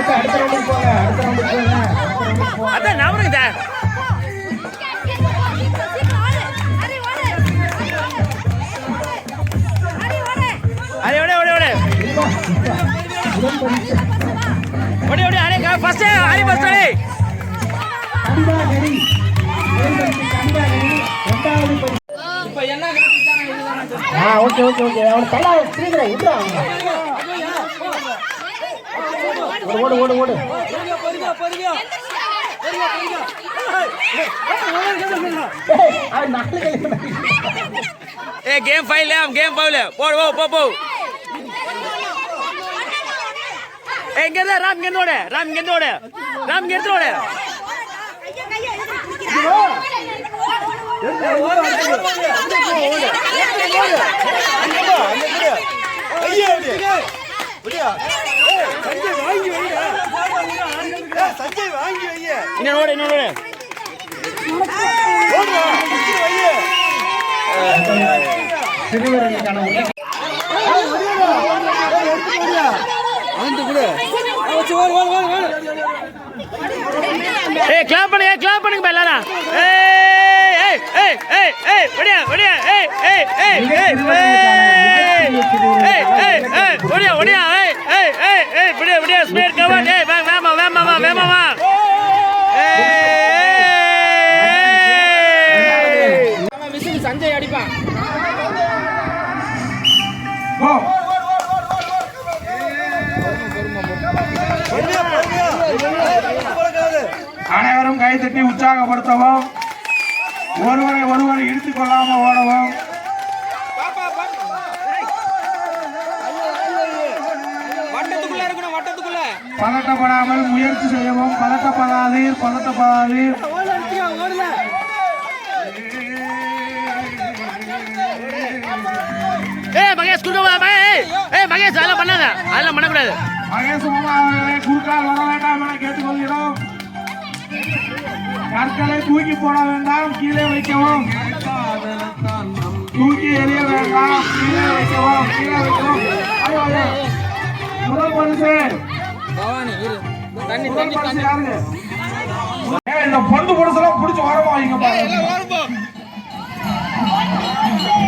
அடுத்த அடுத்த ரவுண்டுக்கு போங்க அடுத்த ரவுண்டுக்கு போங்க. அதான் நவருங்க சார் அரே ஓட ஓட ஓட. ஓடி ஓடி அரே கா ஃபர்ஸ்ட் அரே ஃபர்ஸ்ட் அரே கண்டா கரி கண்டா கரி ரெண்டாவது இப்போ என்ன ஆ ஓகே ஓகே ஓகே. அவன் தலை சீக்கிரம் விட்டுறான். ஓடு ஓடு ஓடு. ஏ கேம் ஃபைல் கேம் ஃபைல் போடு போ போ போ. எங்க இருந்தா ராம் இங்க ஓடு. ராம் இங்க ராம் இங்க இருந்து ஓடு. ஓடு ஓடு. இன்னும் ஓடு இன்னும் ஓடு ஏய் கிளாப் பண்ணுங்க கிளாப் பண்ணுங்க எல்லாரும் ஏய் ஏய் ஒடியா ஒடியா கைத்தட்டி உற்சாகப்படுத்தவும். ஒருவரை ஒருவர் இடித்துக் கொள்ளாம ஓடவும். வட்டத்துக்குள்ள இருக்கணும் வட்டத்துக்குள்ள. பதட்டப்படாமல் முயற்சி செய்யவும். பதட்டப்படாதீர் பதட்டப்படாதீர் ஏய் மகேஷ் குறுக்க ஏய் மகேஷ் அதெல்லாம் பண்ணாத. அதெல்லாம் பண்ணக்கூடாது. மகேஷ் குறுக்கால் வர வேண்டாம் என கேட்டுக்கொள்கிறோம். கற்களை தூக்கி போட வேண்டாம் கீழே வைக்கவும். தூக்கி எறிய வேண்டாம் கீழே வைக்கவும் கீழே வைக்கவும். முதல் பரிசு. முதல் யாருங்க இந்த பொண்ணு பொடுசெல்லாம் பிடிச்சி ஓரமா வைங்க பாருங்க.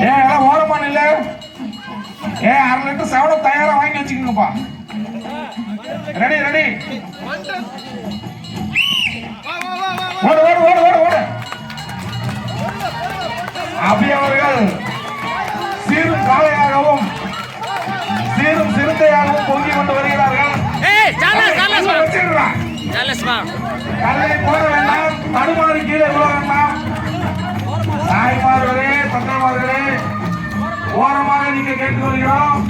ஏ எல்லாம் ஓரமா இல்ல ஏ அரை லிட்டர் செவனம் தயாரா வாங்கி வச்சுக்கோங்கப்பா. ரெடி ரெடி சிறுத்தையாகவும் பொங்கி கொண்டு வருகிறார்கள். கல்லை போட வேண்டாம் தடுமாறி கீழே விழ வேண்டாம் தாய்மார்களே தந்தைமார்களே ஓரமாக நீங்க கேட்டு வருகிறோம்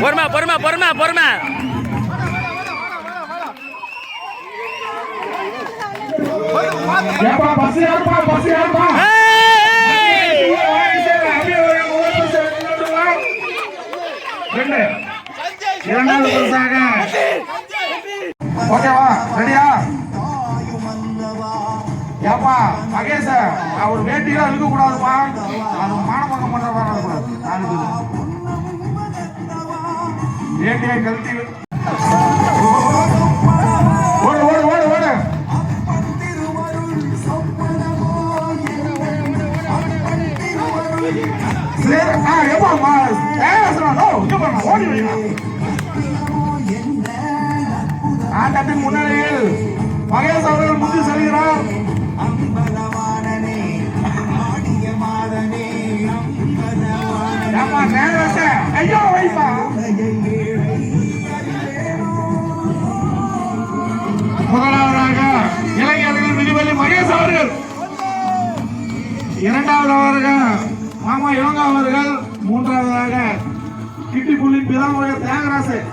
பொறுமை பொறுமை பொறுமை பொறுமை. ஏப்பா இரண்டாவது பரிசாக. ஓகேவா? ரெடியா? ஏப்பா மகேஷ அவர் வேட்டியெல்லாம் இழுக்க கூடாதுப்பா அது மானபங்கம் பண்ற மாதிரி இருக்கக்கூடாது ஏண்டியா பேர் வேட்டியை கழட்டி ஓடு ஓடு ஓடு ஓடு. சரி ஆ எப்பா ஓடி ஆட்டத்தின் முன்னிலையில் மகேஷ் அவர்கள் இரண்டாவதாக மாமா யோகா அவர்கள் மூன்றாவதாக கிட்டிப்புள்ளி பிதாமுடைய தியாகராசன்.